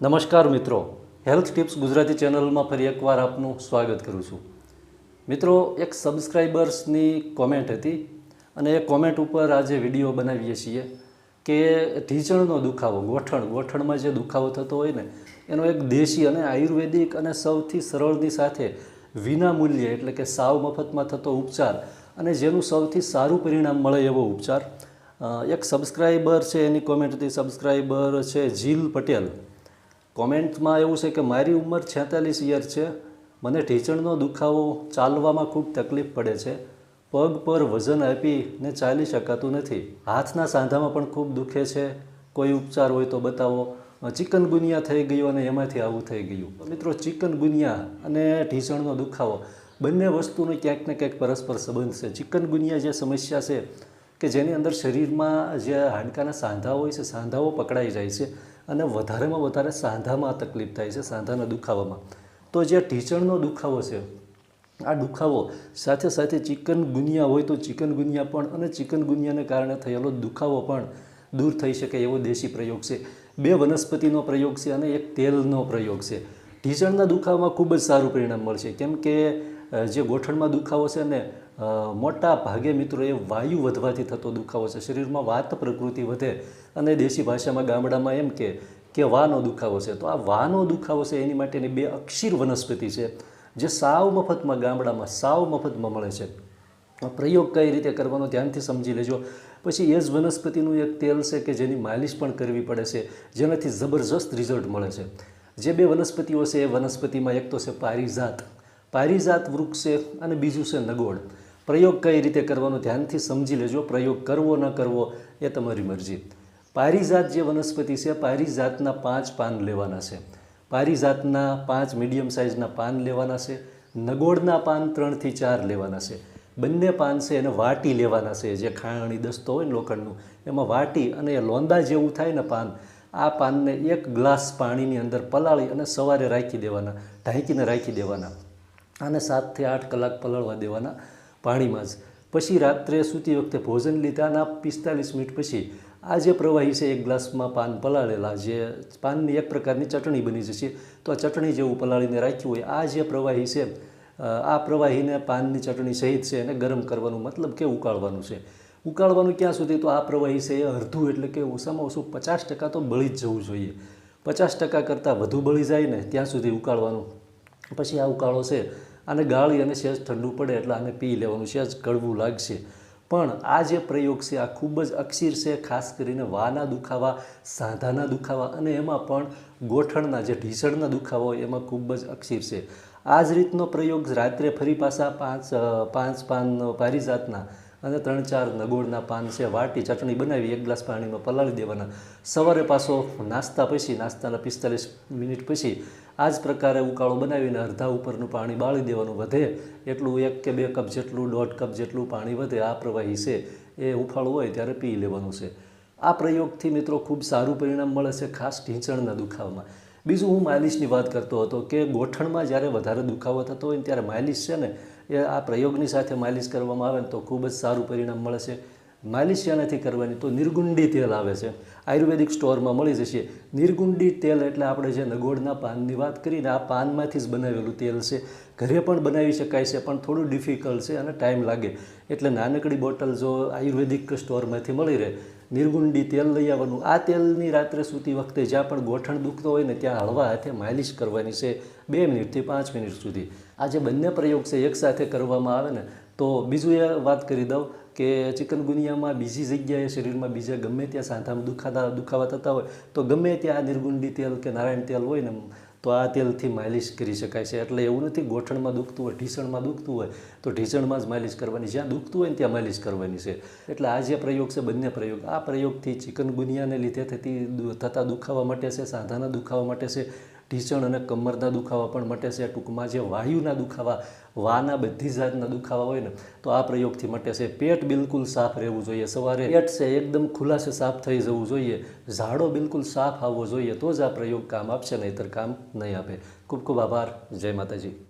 નમસ્કાર મિત્રો. Health tips Gujarati ચેનલમાં ફરી એકવાર આપનું સ્વાગત કરું છું. મિત્રો, એક સબસ્ક્રાઈબર્સની કોમેન્ટ હતી અને એ કોમેન્ટ ઉપર આજે વીડિયો બનાવીએ છીએ કે ઢીચણનો દુખાવો, ગોઠણ, ગોઠણમાં જે દુખાવો થતો હોય ને, એનો એક દેશી અને આયુર્વેદિક અને સૌથી સરળની સાથે વિના મૂલ્યે એટલે કે સાવ મફતમાં થતો ઉપચાર અને જેનું સૌથી સારું પરિણામ મળે એવો ઉપચાર. એક સબસ્ક્રાઈબર છે, એની કોમેન્ટ હતી સબસ્ક્રાઈબર છે, જીલ પટેલ. કોમેન્ટમાં એવું છે કે મારી ઉંમર છેતાલીસ યર છે. મને ઢીંચણનો દુખાવો ચાલવામાં ખૂબ તકલીફ પડે છે. પગ પર વજન આપીને ચાલી શકાતું નથી. હાથના સાંધામાં પણ ખૂબ દુખે છે. કોઈ ઉપચાર હોય તો બતાવો. ચિકનગુનિયા થઈ ગયું અને એમાંથી આવું થઈ ગયું. મિત્રો ચિકનગુનિયા અને ઢીંચણનો દુખાવો બંને વસ્તુનો ક્યાંક ને ક્યાંક પરસ્પર સંબંધ છે. ચિકનગુનિયા જે સમસ્યા છે કે જેની અંદર શરીરમાં જે હાડકાના સાંધાઓ હોય છે, સાંધાઓ પકડાઈ જાય છે. અને વધારેમાં વધારે સાંધામાં તકલીફ થાય છે, સાંધાના દુખાવામાં. તો જે ઢીચણનો દુખાવો છે, આ દુખાવો સાથે સાથે ચિકન ગુનિયા હોય તો ચિકન ગુનિયા પણ અને ચિકન ગુનિયાને કારણે થયેલો દુખાવો પણ દૂર થઈ શકે એવો દેશી પ્રયોગ છે. બે વનસ્પતિનો પ્રયોગ છે અને એક તેલનો પ્રયોગ છે. ઢીચણના દુખાવામાં ખૂબ જ સારું પરિણામ મળશે. કેમ કે જે ગોઠણમાં દુખાવો છે ને મોટા ભાગે મિત્રો એ વાયુ વધવાથી થતો દુખાવો છે. શરીરમાં વાત પ્રકૃતિ વધે અને દેશી ભાષામાં ગામડામાં એમ કે કે વાનો દુખાવો છે. તો આ વાનો દુખાવો છે એની માટેની બે અક્ષીર વનસ્પતિ છે, જે સાવ મફતમાં ગામડામાં, સાવ મફતમાં મળે છે. પ્રયોગ કઈ રીતે કરવાનો ધ્યાનથી સમજી લેજો. પછી એ જ વનસ્પતિનું એક તેલ છે કે જેની માલિશ પણ કરવી પડે છે, જેનાથી જબરજસ્ત રિઝલ્ટ મળે છે. જે બે વનસ્પતિઓ છે એ વનસ્પતિમાં એક તો છે પારિજાત. પારિજાત વૃક્ષ છે અને બીજું છે નગોડ પ્રયોગ કઈ રીતે કરવાનો ધ્યાનથી સમજી લેજો. પ્રયોગ કરવો ન કરવો એ તમારી મરજી. પારિજાત જે વનસ્પતિ છે, પારિજાતના પાંચ પાન લેવાના છે. પારિજાતના પાંચ મીડિયમ સાઇઝના પાન લેવાના છે. નગોળના પાન ત્રણથી ચાર લેવાના છે. બંને પાન છે એને વાટી લેવાના છે. જે ખાણી દસ્તો હોય ને લોખંડનું, એમાં વાટી અને એ લોંદા જેવું થાય ને પાન, આ પાનને એક ગ્લાસ પાણીની અંદર પલાળી અને સવારે રાખી દેવાના, ઢાંકીને રાખી દેવાના. આને સાતથી આઠ કલાક પલાળવા દેવાના પાણીમાં જ. પછી રાત્રે સૂતી વખતે ભોજન લીધાના પિસ્તાલીસ મિનિટ પછી આ જે પ્રવાહી છે, એક ગ્લાસમાં પાન પલાળેલા, જે પાનની એક પ્રકારની ચટણી બની જશે. તો આ ચટણી જેવું પલાળીને રાખ્યું હોય, આ જે પ્રવાહી છે આ પ્રવાહીને પાનની ચટણી સહિત છે, એને ગરમ કરવાનું મતલબ કે ઉકાળવાનું છે. ઉકાળવાનું ક્યાં સુધી? તો આ પ્રવાહી છે એ અડધું એટલે કે ઓછામાં ઓછું પચાસ ટકા તો બળી જ જવું જોઈએ. પચાસ ટકા કરતાં વધુ બળી જાય ને, ત્યાં સુધી ઉકાળવાનું. પછી આ ઉકાળો છે. આને ગાળી અને સહેજ ઠંડુ પડે એટલે આને પી લેવાનું સહેજ કડવું લાગશે. પણ આ જે પ્રયોગ છે, આ ખૂબ જ અક્ષીર છે, ખાસ કરીને વાના દુખાવા, સાંધાના દુખાવા અને એમાં પણ ગોઠણના જે ઢીસણના દુખાવા હોય એમાં ખૂબ જ અક્ષીર છે. આ જ રીતનો પ્રયોગ રાત્રે ફરી પાછા પાંચ પાંચ પાન પારિજાતના અને ત્રણ ચાર નગોળના પાન છે, વાટી, ચટણી બનાવી, એક ગ્લાસ પાણીમાં પલાળી દેવાના. સવારે પાછો નાસ્તા પછી, નાસ્તાના પિસ્તાલીસ મિનિટ પછી આ જ પ્રકારે ઉકાળો બનાવીને અડધા ઉપરનું પાણી બાળી દેવાનું વધે. એટલું એક કે બે કપ જેટલું, દોઢ કપ જેટલું પાણી વધે. આ પ્રવાહી છે, એ ઉફાળું હોય ત્યારે પી લેવાનું છે. આ પ્રયોગથી મિત્રો ખૂબ સારું પરિણામ મળે છે, ખાસ ઢીંચણના દુખાવામાં. બીજું હું માલિશની વાત કરતો હતો કે ગોઠણમાં જ્યારે વધારે દુખાવો થતો હોય ત્યારે માલિશ છે ને એ આ પ્રયોગની સાથે માલિશ કરવામાં આવે ને તો ખૂબ જ સારું પરિણામ મળે છે. માલિશ શેનાથી કરવાની? તો નિર્ગુંડી તેલ આવે છે. આયુર્વેદિક સ્ટોરમાં મળી જશે. નિર્ગુંડી તેલ એટલે આપણે જે નગોળના પાનની વાત કરીને આ પાનમાંથી જ બનાવેલું તેલ છે. ઘરે પણ બનાવી શકાય છે, પણ થોડું ડિફિકલ્ટ છે અને ટાઈમ લાગે. એટલે નાનકડી બોટલ જો આયુર્વેદિક સ્ટોરમાંથી મળી રહે, નિર્ગુંડી તેલ લઈ આવવાનું. આ તેલની રાત્રે સૂતી વખતે જ્યાં પણ ગોઠણ દુખતો હોય ને ત્યાં હળવા હાથે માલિશ કરવાની છે બે મિનિટથી પાંચ મિનિટ સુધી. આ જે બંને પ્રયોગ છે એકસાથે કરવામાં આવે ને, તો બીજું એ વાત કરી દઉં કે ચિકનગુનિયામાં બીજી જગ્યાએ શરીરમાં બીજા ગમે ત્યાં સાંધામાં દુખાતા, દુખાવા થતા હોય, તો ગમે ત્યાં નિર્ગુંડી તેલ કે નારાયણ તેલ હોય ને, તો આ તેલથી માલિશ કરી શકાય છે. એટલે એવું નથી ગોઠણમાં દુખતું હોય, ઢીસણમાં દુખતું હોય, તો ઢીસણમાં જ માલિશ કરવાની. જ્યાં દુખતું હોય ને ત્યાં માલિશ કરવાની છે. એટલે આ જે પ્રયોગ છે, બંને પ્રયોગ, આ પ્રયોગથી ચિકનગુનિયાને લીધે થતી, થતા દુખાવા માટે છે, સાંધાના દુખાવા માટે છે ઢીંચણ અને કમરના દુખાવા પણ મટે છે. ટૂંકમાં જે વાયુના દુખાવા, વાના બધી જાતના દુખાવા હોય ને, તો આ પ્રયોગથી મટે છે. પેટ બિલકુલ સાફ રહેવું જોઈએ. સવારે પેટ છે એકદમ ખુલાસે સાફ થઈ જવું જોઈએ. ઝાડો બિલકુલ સાફ આવવો જોઈએ. તો જ આ પ્રયોગ કામ આપશે, નહીંતર કામ નહીં આપે. ખૂબ ખૂબ આભાર. જય માતાજી.